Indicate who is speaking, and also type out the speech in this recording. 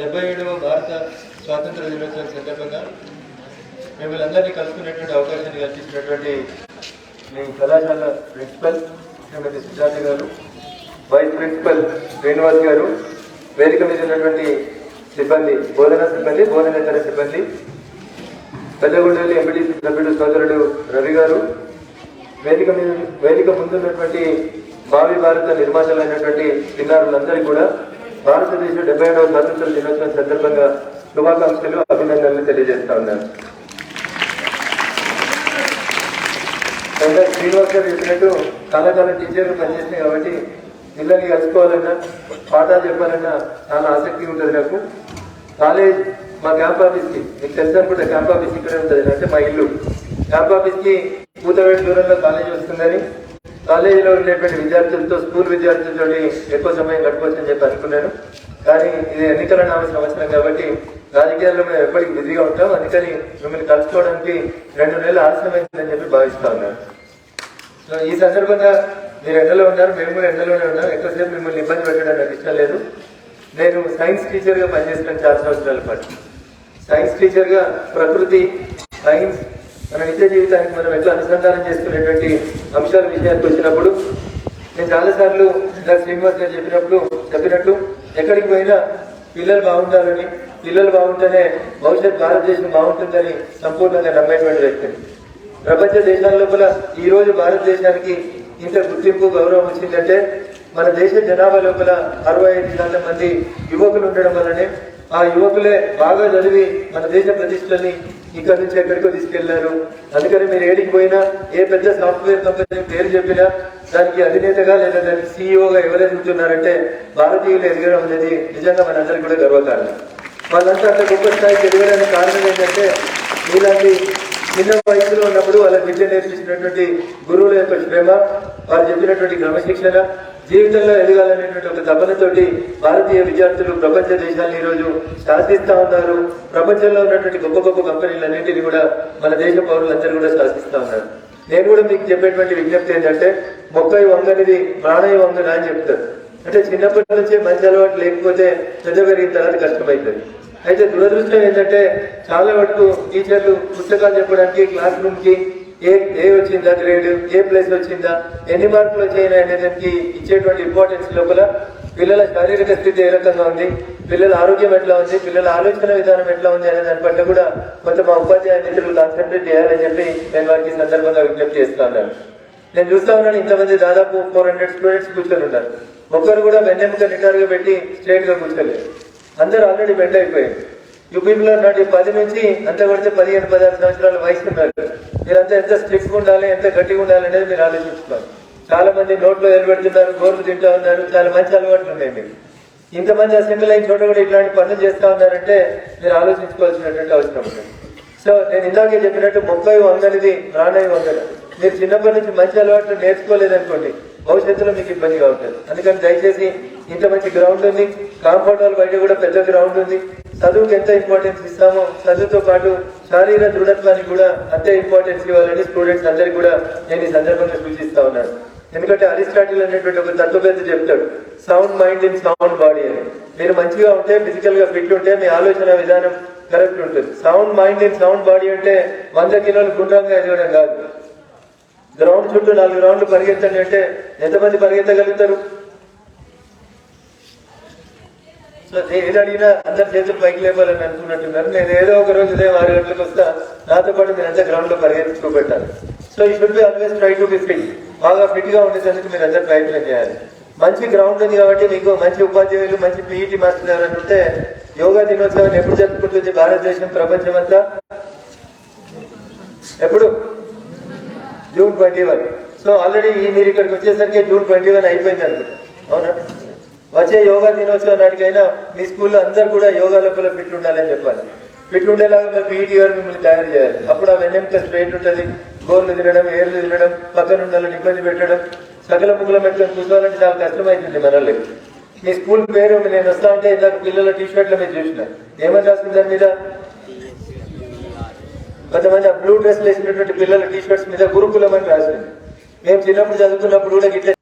Speaker 1: డెబ్బై ఏడవ భారత స్వాతంత్ర దినోత్సవం సందర్భంగా మిమ్మల్ని అందరినీ కలుసుకునేటువంటి అవకాశాన్ని కల్పించినటువంటి మీ కళాశాల ప్రిన్సిపల్ శ్రీమతి సుజాత గారు వైస్ ప్రిన్సిపల్ శ్రీనివాస్ గారు వేదిక మీద ఉన్నటువంటి సిబ్బంది బోధన సిబ్బంది బోధనేతర సిబ్బంది పెద్దగుండలి ఎంపీడీ సభ్యుడు సోదరుడు రవి గారు వేదిక మీద వేదిక ముందున్నటువంటి భావి భారత నిర్మాతలైనటువంటి చిన్నారులందరికీ కూడా భారతదేశ డెబ్బై ఏడవ స్వాతంత్ర దినోత్సవం సందర్భంగా శుభాకాంక్షలు అభినందనలు తెలియజేస్తా ఉన్నాను. శ్రీనివాస్ గారు చెప్పినట్టు చాలా చాలా టీచర్లు పనిచేసినాయి కాబట్టి పిల్లల్ని కలుసుకోవాలన్నా పాఠాలు చెప్పాలన్నా చాలా ఆసక్తి ఉంటుంది నాకు. కాలేజ్ మా క్యాంప్ ఆఫీస్కి మీకు తెలుసు అనుకుంటే క్యాంప్ ఆఫీస్ ఇక్కడే ఉంటుంది అంటే మా ఇల్లు. క్యాంప్ ఆఫీస్కి కూతవేటి దూరంలో కాలేజ్ వస్తుందని కాలేజీలో ఉండేటువంటి విద్యార్థులతో స్కూల్ విద్యార్థులతో ఎక్కువ సమయం గడపవచ్చని చెప్పి అనుకున్నాను. కానీ ఇది ఎన్నికల నామసిన అవసరం కాబట్టి రాజకీయాల్లో మేము ఎప్పటికీ బిజీగా ఉంటాం. అందుకని మిమ్మల్ని కలుసుకోవడానికి రెండు నెలలు ఆలస్యమైందని చెప్పి భావిస్తా ఉన్నాను. సో ఈ సందర్భంగా మీరు ఎండలో ఉన్నారు. మేము కూడా ఎండలోనే ఉన్నాం. ఎక్కువసేపు మిమ్మల్ని ఇబ్బంది పెట్టడం నాకు ఇష్టం లేదు. నేను సైన్స్ టీచర్గా పనిచేస్తాను. చాలా సంవత్సరాల పాటు సైన్స్ టీచర్గా ప్రకృతి సైన్స్ మన నిత్య జీవితానికి మనం ఎట్లా అనుసంధానం చేసుకునేటువంటి అంశాల విషయానికి వచ్చినప్పుడు నేను చాలాసార్లు ఇలా శ్రీనివాస్ గారు చెప్పినప్పుడు చెప్పినట్టు ఎక్కడికి పోయినా పిల్లలు బాగుండాలని పిల్లలు బాగుంటేనే భవిష్యత్ భారతదేశం బాగుంటుందని సంపూర్ణంగా నమ్మేటువంటి వ్యక్తిని ప్రపంచ దేశాల లోపల ఈ రోజు భారతదేశానికి ఇంత గుర్తింపు గౌరవం వచ్చిందంటే మన దేశ జనాభా లోపల అరవై ఐదు శాతం మంది యువకులు ఉండడం వల్లనే ఆ యువకులే బాగా చదివి మన దేశ ప్రతిష్టని ఇక్కడ నుంచి ఎక్కడికో తీసుకెళ్ళారు. అందుకని మీరు ఏడికి పోయినా ఏ పెద్ద సాఫ్ట్వేర్ కంపెనీ పేరు చెప్పినా దానికి అధినేతగా లేదా దానికి సీఈఓగా ఎవరు ఎదుగుతున్నారంటే భారతీయులు ఎదగడం అనేది నిజంగా మనందరికీ కూడా గర్వకారణం. వాళ్ళంతా అంత గొప్ప స్థాయికి ఎదగడానికి కారణం ఏంటంటే మీలాంటి చిన్న వయసులో ఉన్నప్పుడు వాళ్ళ విద్య నేర్పించినటువంటి గురువుల యొక్క శ్రమ వారు చెప్పినటువంటి క్రమశిక్షణ జీవితంలో ఎదగాలనేటువంటి ఒక తపనతోటి భారతీయ విద్యార్థులు ప్రపంచ దేశాలను ఈరోజు శాసిస్తూ ఉన్నారు. ప్రపంచంలో ఉన్నటువంటి గొప్ప గొప్ప కంపెనీలన్నింటినీ కూడా మన దేశ పౌరులందరూ కూడా శాసిస్తూ ఉన్నారు. నేను కూడా మీకు చెప్పేటువంటి విజ్ఞప్తి ఏంటంటే మొక్కై వంగనిది ప్రాణయ వంగన అని చెప్తారు. అంటే చిన్నప్పటి నుంచే మంచి అలవాటు లేకపోతే పెద్ద పెరిగిన తర్వాత కష్టమవుతుంది అయితే దురదృష్టం ఏంటంటే చాలా వరకు టీచర్లు పుస్తకాలు చెప్పడానికి క్లాస్ రూమ్కి ఏ ఏ వచ్చిందా గ్రేడ్ ఏ ప్లేస్ వచ్చిందా ఎన్ని మార్కులు వచ్చాయని అనేదానికి ఇచ్చేటువంటి ఇంపార్టెన్స్ లోపల పిల్లల శారీరక స్థితి ఏ రకంగా ఉంది పిల్లల ఆరోగ్యం ఎట్లా ఉంది పిల్లల ఆలోచన విధానం ఎట్లా ఉంది అనే దాని పట్ల కూడా కొంత మా ఉపాధ్యాయ మిత్రులు కాన్సన్ట్రేట్ చేయాలని చెప్పి నేను వారికి సందర్భంగా విజ్ఞప్తి చేస్తా ఉన్నాను. నేను చూస్తా ఉన్నాను ఇంతమంది దాదాపు ఫోర్ హండ్రెడ్ స్టూడెంట్స్ కూర్చొని ఉన్నారు. ఒక్కరు కూడా వెన్నెముక నిటారుగా పెట్టి స్ట్రైట్గా కూర్చోలేదు. అందరూ ఆల్రెడీ బెండ్ అయిపోయారు. యూ పీపుల్ పది నుంచి అంత కొడితే పదిహేను పదహారు సంవత్సరాల వయసు ఉన్నారు. మీరంతా ఎంత స్ట్రిక్ట్ ఉండాలి ఎంత గట్టిగా ఉండాలి అనేది మీరు ఆలోచించుకోవాలి చాలా మంది నోట్లో ఎలబెడుతున్నారు గోర్లు తింటా ఉన్నారు చాలా మంచి అలవాట్లు ఉన్నాయి మీకు. ఇంతమంది అసెంబ్లీ అయిన చోట కూడా ఇట్లాంటి పనులు చేస్తా ఉన్నారంటే మీరు ఆలోచించుకోవాల్సినటువంటి అవసరం ఉంది. సో నేను ఇందాకే చెప్పినట్టు ముప్పై వందలది రానై వందలు. మీరు చిన్నప్పటి నుంచి మంచి అలవాట్లు నేర్చుకోలేదనుకోండి భవిష్యత్తులో మీకు ఇబ్బందిగా ఉంటుంది అందుకని దయచేసి ఇంత మంచి గ్రౌండ్ ఉంది. కాంపౌండ్ వాల్ బయట కూడా పెద్ద గ్రౌండ్ ఉంది. చదువుకి ఎంత ఇంపార్టెన్స్ ఇస్తామో చదువుతో పాటు శారీర దృఢత్వానికి కూడా అంతే ఇంపార్టెన్స్ ఇవ్వాలని స్టూడెంట్స్ అందరికీ కూడా నేను ఈ సందర్భంగా సూచిస్తా ఉన్నాను. ఎందుకంటే అరిస్టాటిల్ అనేటువంటి ఒక తత్వవేత్త చెప్తాడు sound mind in sound body అని. మీరు మంచిగా ఉంటే ఫిజికల్గా ఫిట్ ఉంటే మీ ఆలోచన విధానం కరెక్ట్ ఉంటుంది. Sound mind in sound body అంటే వంద కిలోలు గుండ్రంగా ఎదగడం కాదు. గ్రౌండ్ చుట్టూ నాలుగు రౌండ్లు పరిగెత్తండి అంటే ఎంతమంది పరిగెత్తగలుగుతారు? సో ఏది అడిగినా అందరి చేతులు పైకి లేపాలని అనుకున్నట్టున్నారు. నేను ఏదో ఒక రోజు ఉదయం ఆరు గంటలకు వస్తా నాతో పాటు మీరు అంతా గ్రౌండ్లో పరిగెత్తుకు పెట్టాలి so we should be always try to be fit బాగా ఫిట్గా ఉండేందుకు మీరు అందరు ప్రయత్నం చేయాలి. మంచి గ్రౌండ్ ఉంది కాబట్టి మీకు మంచి ఉపాధ్యాయులు మంచి పీఈటీ మాస్టర్ ఎవరైనా ఉంటే యోగా దినోత్సవాన్ని ఎప్పుడు జరుపుకుంటుంది భారతదేశం ప్రపంచం అంతా? ఎప్పుడు? June twenty one so already మీరు ఇక్కడికి వచ్చేసరికి జూన్ ట్వంటీ వన్ అయిపోయింది అనుకుంటా. అవునా? వచ్చే యోగా దినోత్సవం నాటికైనా మీ స్కూల్లో అందరు కూడా యోగా లోపల ఫిట్ ఉండాలని చెప్పాలి. ఫిట్ ఉండేలాగా మీరు పీఈటీ గారు మిమ్మల్ని తయారు చేయాలి. అప్పుడు ఆ వెన్ఎం ప్లస్ వెయిట్ ఉంటుంది. గోర్లు తినడం ఏర్లు తినడం పక్కన ఉండాలని ఇబ్బంది పెట్టడం సకల ముగ్గుల పెట్టుకొని కూర్చోవాలంటే చాలా కష్టమైతుంది మనల్ని. మీ స్కూల్ పేరు నేను వస్తా ఉంటే ఇందాక పిల్లల టీ షర్ట్ల మీద చూసిన. ఏమని రాసింది దాని మీద? కొంతమంది ఆ బ్లూ డ్రెస్ వేసినటువంటి పిల్లల టీ షర్ట్స్ మీద గురుకులం అని రాసింది. మేము చిన్నప్పుడు చదువుకున్నప్పుడు కూడా ఇట్లా